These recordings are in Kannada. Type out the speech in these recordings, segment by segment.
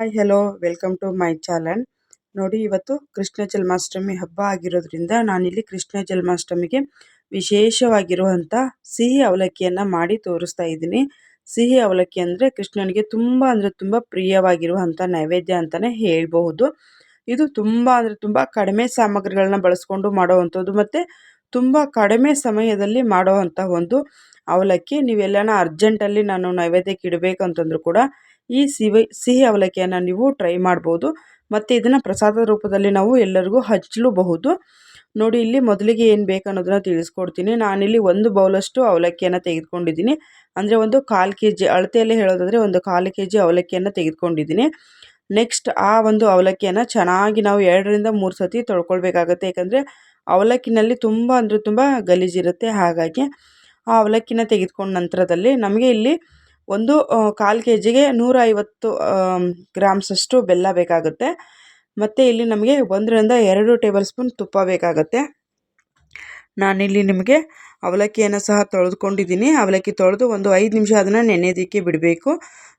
Hi hello welcome to my channel ನೋಡಿ, ಇವತ್ತು ಕೃಷ್ಣ ಜನ್ಮಾಷ್ಟಮಿ ಹಬ್ಬ ಆಗಿರೋದ್ರಿಂದ ನಾನಿಲ್ಲಿ ಕೃಷ್ಣ ಜನ್ಮಾಷ್ಟಮಿಗೆ ವಿಶೇಷವಾಗಿರುವಂಥ ಸಿಹಿ ಅವಲಕ್ಕಿಯನ್ನು ಮಾಡಿ ತೋರಿಸ್ತಾ ಇದ್ದೀನಿ. ಸಿಹಿ ಅವಲಕ್ಕಿ ಅಂದರೆ ಕೃಷ್ಣನಿಗೆ ತುಂಬ ಅಂದರೆ ತುಂಬ ಪ್ರಿಯವಾಗಿರುವಂಥ ನೈವೇದ್ಯ ಅಂತಲೇ ಹೇಳಬಹುದು. ಇದು ತುಂಬ ಅಂದರೆ ತುಂಬ ಕಡಿಮೆ ಸಾಮಗ್ರಿಗಳನ್ನ ಬಳಸ್ಕೊಂಡು ಮಾಡುವಂಥದ್ದು ಮತ್ತು ತುಂಬ ಕಡಿಮೆ ಸಮಯದಲ್ಲಿ ಮಾಡುವಂಥ ಒಂದು ಅವಲಕ್ಕಿ. ನೀವೆಲ್ಲನ ಅರ್ಜೆಂಟಲ್ಲಿ ನಾನು ನೈವೇದ್ಯಕ್ಕೆ ಇಡಬೇಕಂತಂದ್ರೂ ಕೂಡ ಈ ಸಿಹಿ ಸಿಹಿ ಅವಲಕ್ಕಿಯನ್ನು ನೀವು ಟ್ರೈ ಮಾಡ್ಬೋದು. ಮತ್ತು ಇದನ್ನು ಪ್ರಸಾದದ ರೂಪದಲ್ಲಿ ನಾವು ಎಲ್ಲರಿಗೂ ಹಚ್ಚಲೂಬಹುದು. ನೋಡಿ, ಇಲ್ಲಿ ಮೊದಲಿಗೆ ಏನು ಬೇಕು ಅನ್ನೋದನ್ನು ತಿಳಿಸ್ಕೊಡ್ತೀನಿ. ನಾನಿಲ್ಲಿ ಒಂದು ಬೌಲಷ್ಟು ಅವಲಕ್ಕಿಯನ್ನು ತೆಗೆದುಕೊಂಡಿದ್ದೀನಿ. ಅಂದರೆ ಒಂದು ಕಾಲು ಕೆ ಜಿ ಅಳತೆಯಲ್ಲಿ ಹೇಳೋದಾದರೆ ಒಂದು ಕಾಲು ಕೆ ಜಿ ಅವಲಕ್ಕಿಯನ್ನು ತೆಗೆದುಕೊಂಡಿದ್ದೀನಿ. ನೆಕ್ಸ್ಟ್ ಆ ಒಂದು ಅವಲಕ್ಕಿಯನ್ನು ಚೆನ್ನಾಗಿ ನಾವು ಎರಡರಿಂದ ಮೂರು ಸತಿ ತೊಳ್ಕೊಳ್ಬೇಕಾಗತ್ತೆ. ಯಾಕಂದರೆ ಅವಲಕ್ಕಿನಲ್ಲಿ ತುಂಬ ಅಂದರೆ ತುಂಬ ಗಲೀಜಿರುತ್ತೆ. ಹಾಗಾಗಿ ಆ ಅವಲಕ್ಕಿನ ತೆಗೆದುಕೊಂಡ ನಂತರದಲ್ಲಿ ನಮಗೆ ಇಲ್ಲಿ ಒಂದು ಕಾಲು ಕೆ ಜಿಗೆ ನೂರ ಐವತ್ತು ಗ್ರಾಮ್ಸಷ್ಟು ಬೆಲ್ಲ ಬೇಕಾಗುತ್ತೆ. ಮತ್ತು ಇಲ್ಲಿ ನಮಗೆ ಒಂದರಿಂದ ಎರಡು ಟೇಬಲ್ ಸ್ಪೂನ್ ತುಪ್ಪ ಬೇಕಾಗುತ್ತೆ. ನಾನಿಲ್ಲಿ ನಿಮಗೆ ಅವಲಕ್ಕಿಯನ್ನು ಸಹ ತೊಳೆದುಕೊಂಡಿದ್ದೀನಿ. ಅವಲಕ್ಕಿ ತೊಳೆದು ಒಂದು ಐದು ನಿಮಿಷ ಅದನ್ನು ನೆನೆಯೋದಕ್ಕೆ ಬಿಡಬೇಕು.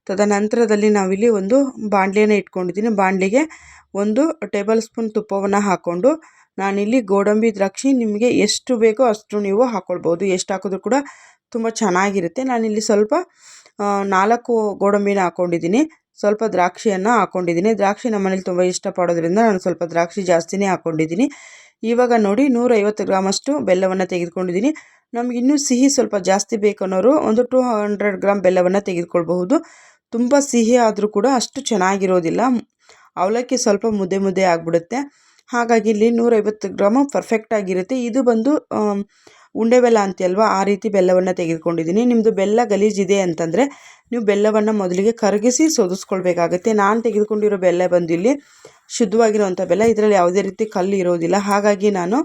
ತದನಂತರದಲ್ಲಿ ನಾವಿಲ್ಲಿ ಒಂದು ಬಾಣಲೆಯನ್ನು ಇಟ್ಕೊಂಡಿದ್ದೀನಿ. ಬಾಂಡ್ಲಿಗೆ ಒಂದು ಟೇಬಲ್ ಸ್ಪೂನ್ ತುಪ್ಪವನ್ನು ಹಾಕ್ಕೊಂಡು ನಾನಿಲ್ಲಿ ಗೋಡಂಬಿ ದ್ರಾಕ್ಷಿ ನಿಮಗೆ ಎಷ್ಟು ಬೇಕೋ ಅಷ್ಟು ನೀವು ಹಾಕ್ಕೊಳ್ಬೋದು ಎಷ್ಟು ಹಾಕಿದ್ರೂ ಕೂಡ ತುಂಬ ಚೆನ್ನಾಗಿರುತ್ತೆ. ನಾನಿಲ್ಲಿ ಸ್ವಲ್ಪ ನಾಲ್ಕು ಗೋಡಂಬಿನ ಹಾಕ್ಕೊಂಡಿದ್ದೀನಿ ಸ್ವಲ್ಪ ದ್ರಾಕ್ಷಿಯನ್ನು ಹಾಕ್ಕೊಂಡಿದ್ದೀನಿ ದ್ರಾಕ್ಷಿ ನಮ್ಮ ಮನೇಲಿ ತುಂಬ ಇಷ್ಟಪಡೋದ್ರಿಂದ ನಾನು ಸ್ವಲ್ಪ ದ್ರಾಕ್ಷಿ ಜಾಸ್ತಿನೇ ಹಾಕ್ಕೊಂಡಿದ್ದೀನಿ ಇವಾಗ ನೋಡಿ ನೂರೈವತ್ತು ಗ್ರಾಮಷ್ಟು ಬೆಲ್ಲವನ್ನು ತೆಗೆದುಕೊಂಡಿದ್ದೀನಿ. ನಮ್ಗೆ ಇನ್ನೂ ಸಿಹಿ ಸ್ವಲ್ಪ ಜಾಸ್ತಿ ಬೇಕನ್ನೋರು ಒಂದು ಟೂ ಹಂಡ್ರೆಡ್ ಗ್ರಾಮ್ ಬೆಲ್ಲವನ್ನು ತೆಗೆದುಕೊಳ್ಬಹುದು. ತುಂಬ ಸಿಹಿ ಆದರೂ ಕೂಡ ಅಷ್ಟು ಚೆನ್ನಾಗಿರೋದಿಲ್ಲ. ಅವಲಕ್ಕಿ ಸ್ವಲ್ಪ ಮುದ್ದೆ ಮುದ್ದೆ ಆಗಿಬಿಡುತ್ತೆ. ಹಾಗಾಗಿ ಇಲ್ಲಿ ನೂರೈವತ್ತು ಗ್ರಾಮು ಪರ್ಫೆಕ್ಟಾಗಿರುತ್ತೆ ಇದು ಬಂದು ಉಂಡೆ ಬೆಲ್ಲ ಅಂತೀಯಲ್ವ? ಆ ರೀತಿ ಬೆಲ್ಲವನ್ನು ತೆಗೆದುಕೊಂಡಿದ್ದೀನಿ. ನಿಮ್ಮದು ಬೆಲ್ಲ ಗಲೀಜಿದೆ ಅಂತಂದರೆ ನೀವು ಬೆಲ್ಲವನ್ನು ಮೊದಲಿಗೆ ಕರಗಿಸಿ ಸೋದಿಸ್ಕೊಳ್ಬೇಕಾಗತ್ತೆ. ನಾನು ತೆಗೆದುಕೊಂಡಿರೋ ಬೆಲ್ಲ ಬಂದು ಇಲ್ಲಿ ಶುದ್ಧವಾಗಿರುವಂಥ ಬೆಲ್ಲ. ಇದರಲ್ಲಿ ಯಾವುದೇ ರೀತಿ ಕಲ್ಲು ಇರೋದಿಲ್ಲ. ಹಾಗಾಗಿ ನಾನು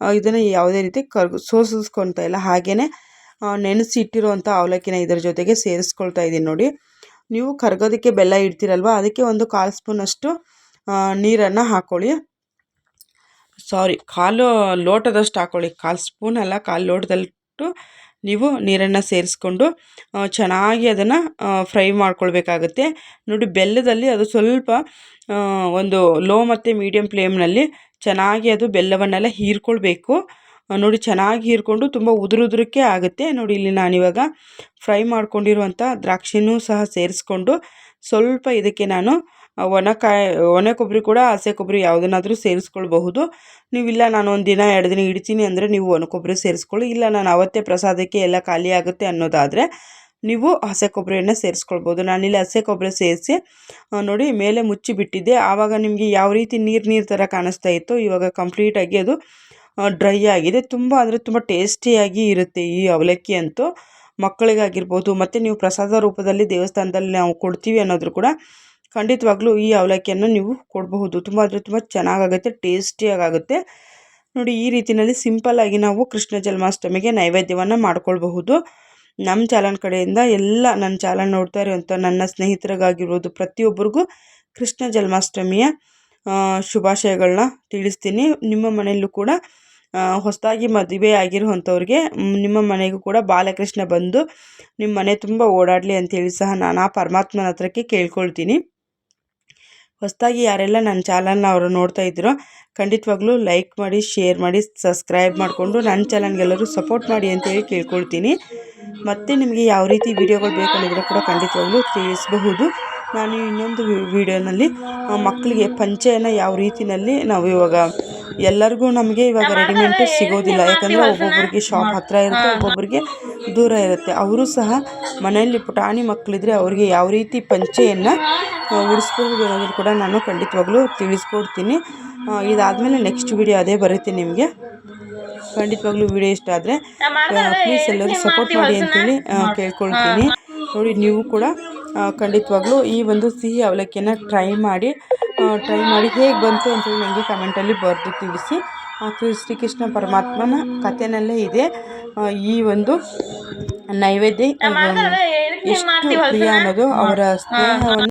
ಇದನ್ನು ಯಾವುದೇ ರೀತಿ ಕರ್ಗ ಸೋಸಿಸ್ಕೊತಾ ಇಲ್ಲ. ಹಾಗೇ ನೆನೆಸಿ ಇಟ್ಟಿರುವಂಥ ಅವಲಕ್ಕಿನ ಇದರ ಜೊತೆಗೆ ಸೇರಿಸ್ಕೊಳ್ತಾ ಇದ್ದೀನಿ ನೋಡಿ. ನೀವು ಕರ್ಗೋದಕ್ಕೆ ಬೆಲ್ಲ ಇಡ್ತೀರಲ್ವ? ಅದಕ್ಕೆ ಒಂದು ಕಾಲು ಸ್ಪೂನಷ್ಟು ನೀರನ್ನು ಹಾಕ್ಕೊಳ್ಳಿ ಸಾರಿ, ಕಾಲು ಲೋಟದಷ್ಟು ಹಾಕ್ಕೊಳ್ಳಿ ಕಾಲು ಸ್ಪೂನ್ ಅಲ್ಲ, ಕಾಲು ಲೋಟದಲ್ಲಿಟ್ಟು ನೀವು ನೀರನ್ನು ಸೇರಿಸ್ಕೊಂಡು ಚೆನ್ನಾಗಿ ಅದನ್ನು ಫ್ರೈ ಮಾಡ್ಕೊಳ್ಬೇಕಾಗತ್ತೆ. ನೋಡಿ, ಬೆಲ್ಲದಲ್ಲಿ ಅದು ಸ್ವಲ್ಪ ಒಂದು ಲೋ ಮತ್ತು ಮೀಡಿಯಮ್ ಫ್ಲೇಮ್ನಲ್ಲಿ ಚೆನ್ನಾಗಿ ಅದು ಬೆಲ್ಲವನ್ನೆಲ್ಲ ಹೀರ್ಕೊಳ್ಬೇಕು. ನೋಡಿ, ಚೆನ್ನಾಗಿ ಹೀರ್ಕೊಂಡು ತುಂಬ ಉದುರುದ್ರಕ್ಕೆ ಆಗುತ್ತೆ. ನೋಡಿ, ಇಲ್ಲಿ ನಾನಿವಾಗ ಫ್ರೈ ಮಾಡ್ಕೊಂಡಿರುವಂಥ ದ್ರಾಕ್ಷಿನೂ ಸಹ ಸೇರಿಸ್ಕೊಂಡು ಸ್ವಲ್ಪ ಇದಕ್ಕೆ ನಾನು ಒಣಕಾಯಿ, ಒಣ ಕೊಬ್ಬರಿ ಕೂಡ ಹಸಿ ಕೊಬ್ಬರಿ ಯಾವುದನ್ನಾದರೂ ಸೇರಿಸ್ಕೊಳ್ಬಹುದು. ನೀವಿಲ್ಲ, ನಾನು ಒಂದು ದಿನ, ಎರಡು ದಿನ ಇಡ್ತೀನಿ ಅಂದರೆ ನೀವು ಒಣ ಕೊಬ್ಬರಿ ಸೇರಿಸ್ಕೊಳ್ಳಿ. ಇಲ್ಲ, ನಾನು ಅವತ್ತೇ ಪ್ರಸಾದಕ್ಕೆ ಎಲ್ಲ ಖಾಲಿ ಆಗುತ್ತೆ ಅನ್ನೋದಾದರೆ ನೀವು ಹಸೆ ಕೊಬ್ಬರಿಯನ್ನು ಸೇರಿಸ್ಕೊಳ್ಬೋದು ನಾನಿಲ್ಲಿ ಹಸೆ ಕೊಬ್ಬರಿ ಸೇರಿಸಿ ನೋಡಿ ಮೇಲೆ ಮುಚ್ಚಿ ಬಿಟ್ಟಿದ್ದೆ. ಆವಾಗ ನಿಮಗೆ ಯಾವ ರೀತಿ ನೀರು ನೀರು ಥರ ಕಾಣಿಸ್ತಾ ಇತ್ತು ಇವಾಗ ಕಂಪ್ಲೀಟಾಗಿ ಅದು ಡ್ರೈ ಆಗಿದೆ. ತುಂಬ ಅಂದರೆ ತುಂಬ ಟೇಸ್ಟಿಯಾಗಿ ಇರುತ್ತೆ ಈ ಅವಲಕ್ಕಿ ಅಂತೂ. ಮಕ್ಕಳಿಗಾಗಿರ್ಬೋದು, ಮತ್ತು ನೀವು ಪ್ರಸಾದ ರೂಪದಲ್ಲಿ ದೇವಸ್ಥಾನದಲ್ಲಿ ನಾವು ಕೊಡ್ತೀವಿ ಅನ್ನೋದ್ರು ಕೂಡ ಖಂಡಿತವಾಗ್ಲೂ ಈ ಅವಲಕ್ಕಿಯನ್ನು ನೀವು ಕೊಡಬಹುದು. ತುಂಬ ಅಂದರೆ ತುಂಬ ಚೆನ್ನಾಗಾಗುತ್ತೆ ಟೇಸ್ಟಿಯಾಗುತ್ತೆ ನೋಡಿ, ಈ ರೀತಿಯಲ್ಲಿ ಸಿಂಪಲ್ಲಾಗಿ ನಾವು ಕೃಷ್ಣ ಜನ್ಮಾಷ್ಟಮಿಗೆ ನೈವೇದ್ಯವನ್ನು ಮಾಡ್ಕೊಳ್ಬಹುದು. ನಮ್ಮ ಚಾಲನ್ ಕಡೆಯಿಂದ ಎಲ್ಲ ನನ್ನ ಚಾಲನ್ ನೋಡ್ತಾ ಇರುವಂಥ ನನ್ನ ಸ್ನೇಹಿತರಿಗಾಗಿರ್ಬೋದು, ಪ್ರತಿಯೊಬ್ಬರಿಗೂ ಕೃಷ್ಣ ಜನ್ಮಾಷ್ಟಮಿಯ ಶುಭಾಶಯಗಳನ್ನ ತಿಳಿಸ್ತೀನಿ. ನಿಮ್ಮ ಮನೆಯಲ್ಲೂ ಕೂಡ ಹೊಸದಾಗಿ ಮದುವೆ ಆಗಿರುವಂಥವ್ರಿಗೆ ನಿಮ್ಮ ಮನೆಗೂ ಕೂಡ ಬಾಲಕೃಷ್ಣ ಬಂದು, ನಿಮ್ಮ ಮನೆ ತುಂಬ ಓಡಾಡಲಿ ಅಂತೇಳಿ ಸಹ ನಾನು ಆ ಪರಮಾತ್ಮನ ಹತ್ರಕ್ಕೆ ಕೇಳ್ಕೊಳ್ತೀನಿ. ಹೊಸದಾಗಿ ಯಾರೆಲ್ಲ ನನ್ನ ಚಾನಲ್ನ ಅವರು ನೋಡ್ತಾ ಇದ್ದೀರೋ, ಖಂಡಿತವಾಗ್ಲೂ ಲೈಕ್ ಮಾಡಿ, ಶೇರ್ ಮಾಡಿ, ಸಬ್ಸ್ಕ್ರೈಬ್ ಮಾಡಿಕೊಂಡು ನನ್ನ ಚಾನಲ್ಗೆಲ್ಲರೂ ಸಪೋರ್ಟ್ ಮಾಡಿ ಅಂತೇಳಿ ಕೇಳ್ಕೊಳ್ತೀನಿ. ಮತ್ತು ನಿಮಗೆ ಯಾವ ರೀತಿ ವೀಡಿಯೋಗಳು ಬೇಕಂದ್ರೆ ಕೂಡ ಖಂಡಿತವಾಗ್ಲೂ ತಿಳಿಸಬಹುದು. ನಾನು ಇನ್ನೊಂದು ವಿಡಿಯೋನಲ್ಲಿ ಮಕ್ಕಳಿಗೆ ಪಂಚೆಯನ್ನು ಯಾವ ರೀತಿಯಲ್ಲಿ ನಾವು ಇವಾಗ ಎಲ್ಲರಿಗೂ ನಮಗೆ ಇವಾಗ ರೆಡಿಮೇಡ್ ಸಿಗೋದಿಲ್ಲ. ಯಾಕಂದರೆ ಒಬ್ಬೊಬ್ಬರಿಗೆ ಶಾಪ್ ಹತ್ತಿರ ಇರುತ್ತೆ ಒಬ್ಬೊಬ್ಬರಿಗೆ ದೂರ ಇರುತ್ತೆ. ಅವರು ಸಹ ಮನೆಯಲ್ಲಿ ಪುಟಾಣಿ ಮಕ್ಕಳಿದ್ರೆ ಅವರಿಗೆ ಯಾವ ರೀತಿ ಪಂಚೆಯನ್ನು ಉಡಿಸ್ಬೋದು ಅನ್ನೋದು ಕೂಡ ನಾನು ಖಂಡಿತವಾಗ್ಲೂ ತಿಳಿಸ್ಕೊಡ್ತೀನಿ. ಇದಾದಮೇಲೆ ನೆಕ್ಸ್ಟ್ ವಿಡಿಯೋ ಅದೇ ಬರುತ್ತೆ ನಿಮಗೆ. ಖಂಡಿತವಾಗ್ಲೂ ವಿಡಿಯೋ ಇಷ್ಟ ಆದರೆ ಪ್ಲೀಸ್ ಎಲ್ಲರೂ ಸಪೋರ್ಟ್ ಮಾಡಿ ಅಂತೇಳಿ ಕೇಳ್ಕೊಳ್ತೀನಿ. ನೋಡಿ ನೀವು ಕೂಡ ಖಂಡಿತವಾಗ್ಲೂ ಈ ಒಂದು ಸಿಹಿ ಅವಲಕ್ಕಿಯನ್ನು ಟ್ರೈ ಮಾಡಿ ಟ್ರೈ ಮಾಡಿ ಹೇಗೆ ಬಂತು ಅಂತೇಳಿ ನನಗೆ ಕಮೆಂಟಲ್ಲಿ ಬರೆದು ತಿಳಿಸಿ. ಶ್ರೀಕೃಷ್ಣ ಪರಮಾತ್ಮನ ಕಥೆನಲ್ಲೇ ಇದೆ. ಈ ಒಂದು ನೈವೇದ್ಯ ಎಷ್ಟು ಪ್ರಿಯ ಅನ್ನೋದು ಅವರ ಸ್ನೇಹವನ್ನು